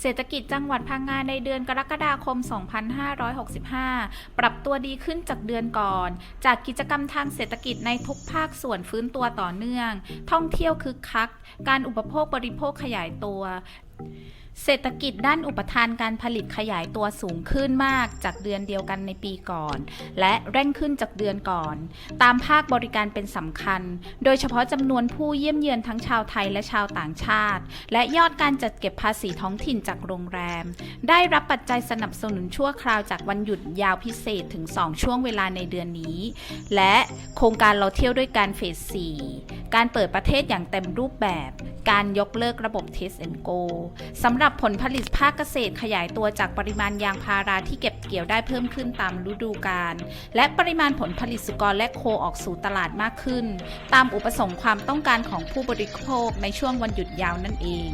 เศรษฐกิจจังหวัดพังงาในเดือนกรกฎาคม 2565 ปรับตัวดีขึ้นจากเดือนก่อน จากกิจกรรมทางเศรษฐกิจในทุกภาคส่วนฟื้นตัวต่อเนื่อง ท่องเที่ยวคึกคัก การอุปโภคบริโภคขยายตัว เศรษฐกิจด้านอุปทานการผลิตขยายตัวสูงขึ้นมากจากเดือนเดียวกันในปีก่อน และเร่งขึ้นจากเดือนก่อน ตามภาคบริการเป็นสำคัญ โดยเฉพาะจำนวนผู้เยี่ยมเยือนทั้งชาวไทยและชาวต่างชาติ และยอดการจัดเก็บภาษีท้องถิ่นจากโรงแรม ได้รับปัจจัยสนับสนุนชั่วคราวจากวันหยุดยาวพิเศษถึง 2 ช่วงเวลาในเดือนนี้ และโครงการเราเที่ยวด้วยการเฟส4การเปิดประเทศอย่างเต็มรูปแบบ การยกเลิกระบบ Test and Go สำหรับผลผลิตภาคเกษตรขยายตัวจากปริมาณยางพาราที่เก็บเกี่ยวได้เพิ่มขึ้นตามฤดูกาลและปริมาณผลผลิตสุกรและโคออกสู่ตลาดมากขึ้น ตามอุปสงค์ความต้องการของผู้บริโภคในช่วงวันหยุดยาวนั่นเอง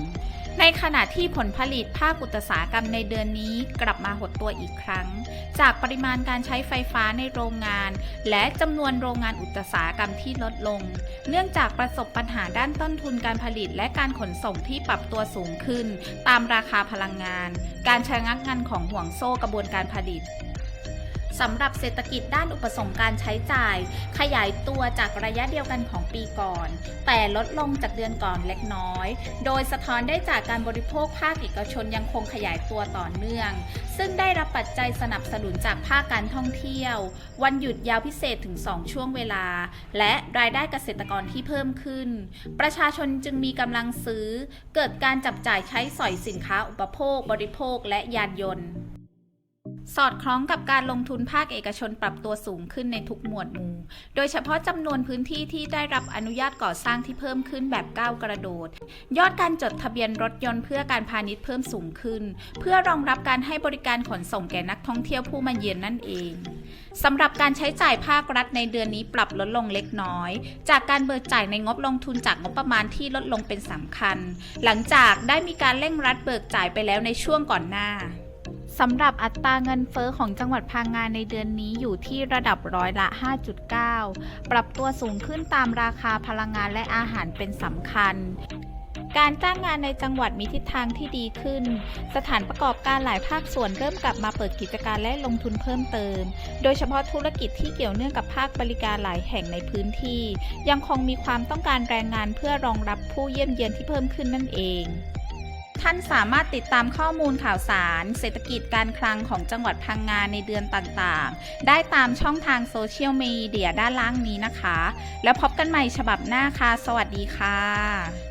ในขณะที่ผลผลิตภาคอุตสาหกรรมในเดือนนี้กลับมาหดตัวอีกครั้ง จากปริมาณการใช้ไฟฟ้าในโรงงาน และจำนวนโรงงานอุตสาหกรรมที่ลดลง เนื่องจากประสบปัญหาด้านต้นทุนการผลิตและการขนส่งที่ปรับตัวสูงขึ้น ตามราคาพลังงาน การชะงักงันของห่วงโซ่กระบวนการผลิต สำหรับเศรษฐกิจด้านอุปสงค์การใช้จ่าย ขยายตัวจากระยะเดียวกันของปีก่อน แต่ลดลงจากเดือนก่อนเล็กน้อย โดยสะท้อนได้จากการบริโภคภาคเอกชนยังคงขยายตัวต่อเนื่อง ซึ่งได้รับปัจจัยสนับสนุนจากภาคการท่องเที่ยว วันหยุดยาวพิเศษถึง 2 ช่วงเวลา และรายได้เกษตรกรที่เพิ่มขึ้น ประชาชนจึงมีกำลังซื้อ เกิดการจับจ่ายใช้สอยสินค้าอุปโภค บริโภคและยานยนต์ สอดคล้องกับการลงทุนภาคเอกชนปรับตัวสูงขึ้นในทุกหมวดหมู่ โดยเฉพาะจำนวนพื้นที่ที่ได้รับอนุญาตก่อสร้างที่เพิ่มขึ้นแบบก้าวกระโดด ยอดการจดทะเบียนรถยนต์เพื่อการพาณิชย์เพิ่มสูงขึ้น เพื่อรองรับการให้บริการขนส่งแก่นักท่องเที่ยวผู้มาเยือนนั่นเองสำหรับการใช้จ่ายภาครัฐในเดือนนี้ปรับลดลงเล็กน้อย จากการเบิกจ่ายในงบลงทุนจากงบประมาณที่ลดลงเป็นสำคัญ หลังจากได้มีการเร่งรัดเบิกจ่ายไปแล้วในช่วงก่อนหน้า สำหรับอัตราเงินเฟอ้อของจังหวัดพังงาในเดือนนี้อยู่ที่ระดับร้อยละ 5.9 ปรับตัวสูงขึ้นตามราคาพลังงานและอาหารเป็นสำคัญการจ้างงานในจังหวัดมีทิศทางที่ดีขึ้น สถานประกอบการหลายภาคส่วนเริ่มกลับมาเปิดกิจการและลงทุนเพิ่มเติม โดยเฉพาะธุรกิจที่เกี่ยวเนื่องกับภาคบริการหลายแห่งในพื้นที่ ยังคงมีความต้องการแรงงานเพื่อรองรับผู้เยี่ยมเยียนที่เพิ่มขึ้นนั่นเอง ท่านสามารถติดตามข้อมูลข่าวสาร เศรษฐกิจการคลังของจังหวัดพังงาในเดือนต่างๆ ได้ตามช่องทางโซเชียลมีเดียด้านล่างนี้นะคะ แล้วพบกันใหม่ฉบับหน้าค่ะ สวัสดีค่ะ